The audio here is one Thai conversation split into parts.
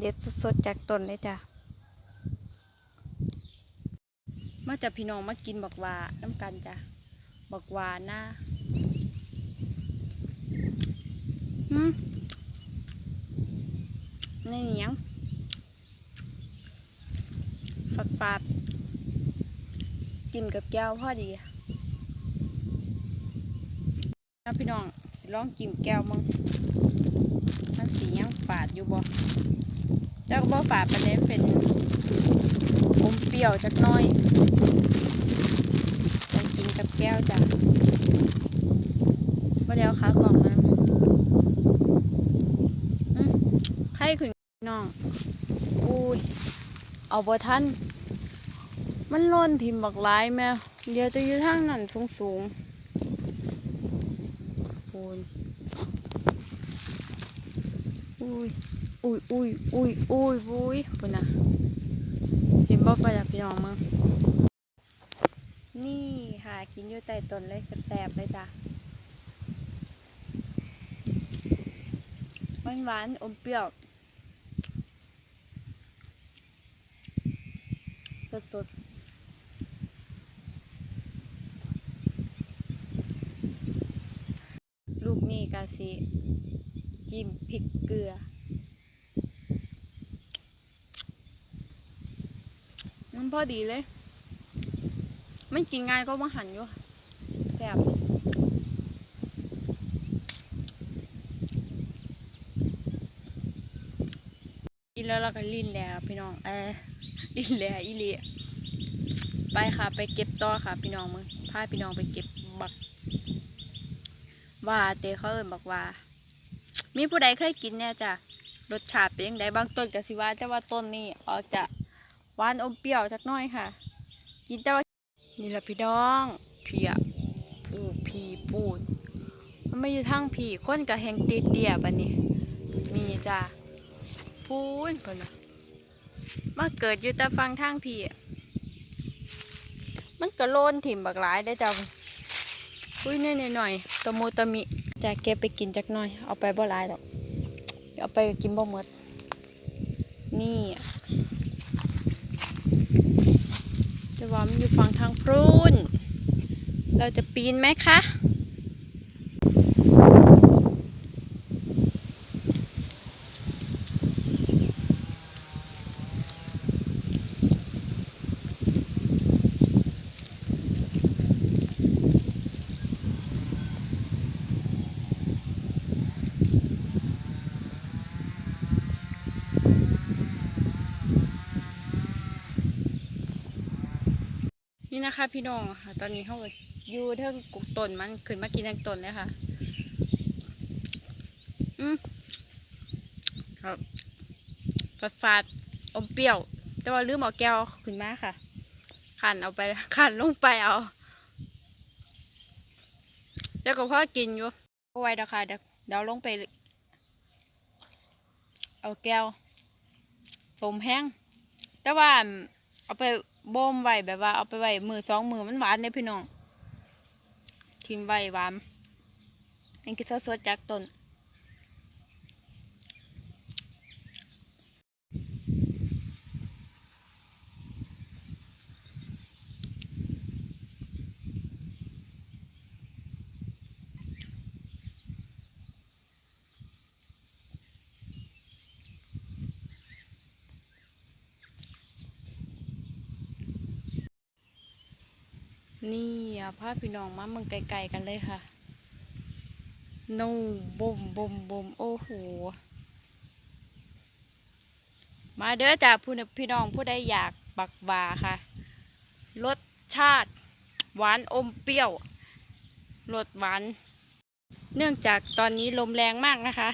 เด็ดสดๆจากต้นเลยจ้ะ มาจากพี่น้องมากินบักวาน้ำกันจ้ะ บักวาหน้าหืมนี่ยังฝาดฝาดกินกับแก้วพอดีนะพี่น้องลองกินแก้วมึงมันสียังฝาดอยู่บ่ แล้วก็บ่ฝาดประเด็นเป็นอมเปรี้ยวจักน้อยกินกับแก้วจ้ะบ่เดี๋ยวขากล่องนอืมไข่ขึ้นน้องอุ้ยเอาบ่ทันมันล่นทิมบักหลายแม่เดี๋ยวจะอยู่ทางนั้นสูงสูงๆโอ้ยอุ้ย อุ้ยอุ้ยอุ้ยอุ้ยอุ้ยปุ่นนะเห็นบ่ไปจากพี่น้องมึงนี่ค่ะกินอยู่ใต้ต้นเลยแสบๆเลยจ้ะหวานหวานอมเปรี้ยวสดสดลูกนี่กาสิจิ้มพริกเกลือ มันพอดีเลย มันกินง่ายก็มาหันอยู่แซ่บกินแล้วเราก็ลินแล้วพี่น้องเออลินแล้วอีเลีไปค่ะไปเก็บต่อค่ะ พี่น้องมึงพาพี่น้องไปเก็บบักว่าเตเขาเอินบักว่า มีผู้ใดเคยกินเนี่ยจ้ะรสชาติเป็นยังไงบางต้นก็สิว่าแต่ว่าต้นนี้ออกจะ หวานอมเปรี้ยวจักหน้อยค่ะ กินแต่ว่านี่แหละพี่น้องเพียปูพีปูด มันไม่อยู่ทางผีคนกับแหงตีเตียบันนี้นี่จ้ะพูนเพิ่นน่ะมาเกิดอยู่แต่ฟังทางผีมันก็โลนถิ่มบักหลายได้จ้ะอุ้ยนี่หน่อยตะมูตะมิจะเก็บไปกินจักหน่อย เอาไปบ่หลายดอกเดี๋ยวเอาไปกินบ่หมดนี่ อมอยู่ฝั่งทางพรุนเราจะปีนไหมคะ นะคะ พี่น้องค่ะ ตอนนี้เขาก็อยู่เทิงกุกต้นมันขึ้นมากินทั้งต้นเลยค่ะอืมครับฝาดฝาดอมเปรี้ยว แต่ว่าลืมเอาแก้วขึ้นมาค่ะขันเอาไปขันลงไปเอาเจ้าก็พ่อกินอยู่เอาไว้เดี๋ยวค่ะเดี๋ยวเดี๋ยวลงไป เอาแก้วสมแห้งแต่ว่าเอาไป บ่มไว้แบบว่าเอาไปไว้มือสองมือมันหวานเนี่ยพี่น้องทิมไว้หวานอันกิซสดๆจากต้น นี่อะพาพี่น้องมาเมืองไกลๆกันเลยค่ะนูบุมบุมบุมโอ้โหมาเด้อจ้าผู้นพี่น้องผู้ใดอยากบักบาค่ะ รสชาติ หวานอมเปรี้ยวรสหวาน เนื่องจากตอนนี้ลมแรงมากนะคะ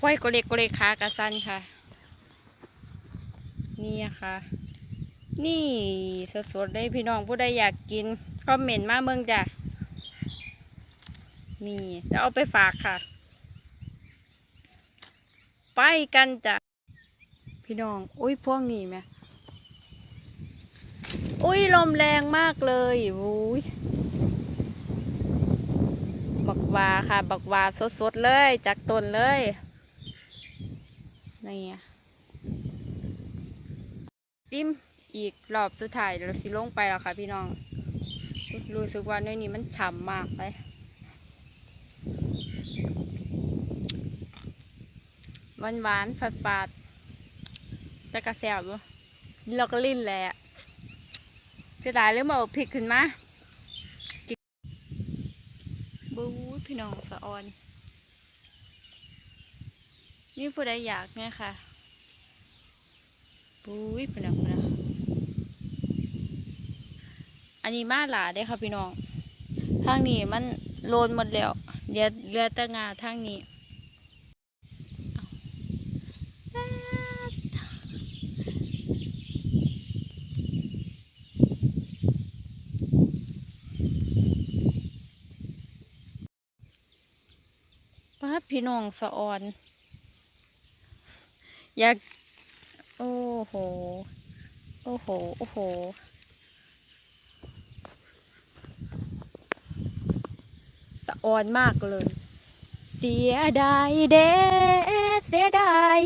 ห้อยโกเลกโกเลกขากระสันค่ะ นี่อะค่ะ นี่สดๆเลยพี่น้องผู้ใดอยากกินคอมเมนต์มาเมืองจ้ะนี่จะเอาไปฝากค่ะ ไปกันจ้ะพี่น้องอุ้ยพวกนี้ไหมอุ้ยลมแรงมากเลยอุ้ยบักวาค่ะ บักวาสดๆเลยจากต้นเลยนี่อะซิม อีกรอบสุดท้ายเราสิลงไปแล้วค่ะ พี่น้อง รู้สึกว่าเนื้อนี้มันฉ่ำมากเลยหวานหวานๆฝาดฝาดๆแต่กระแซบเราก็ลิ้นแหละเสียดายเรื่อมาเอาพริกขึ้นมาบู๊ยพี่น้องสะออนนี่ผู้ใดอยากเนี่ยค่ะบุ้ยพี่น้องน้อง อันนี้มาหลาได้ค่ะพี่น้อง ทางนี้มันโลนหมดแล้วเหลือเหลือแต่งาทางนี้ป้าพี่น้องสะออน อยาก โอ้โห โอ้โห โอ้โห สะ อ่อนมากเลย เสียดายเด้เสียดาย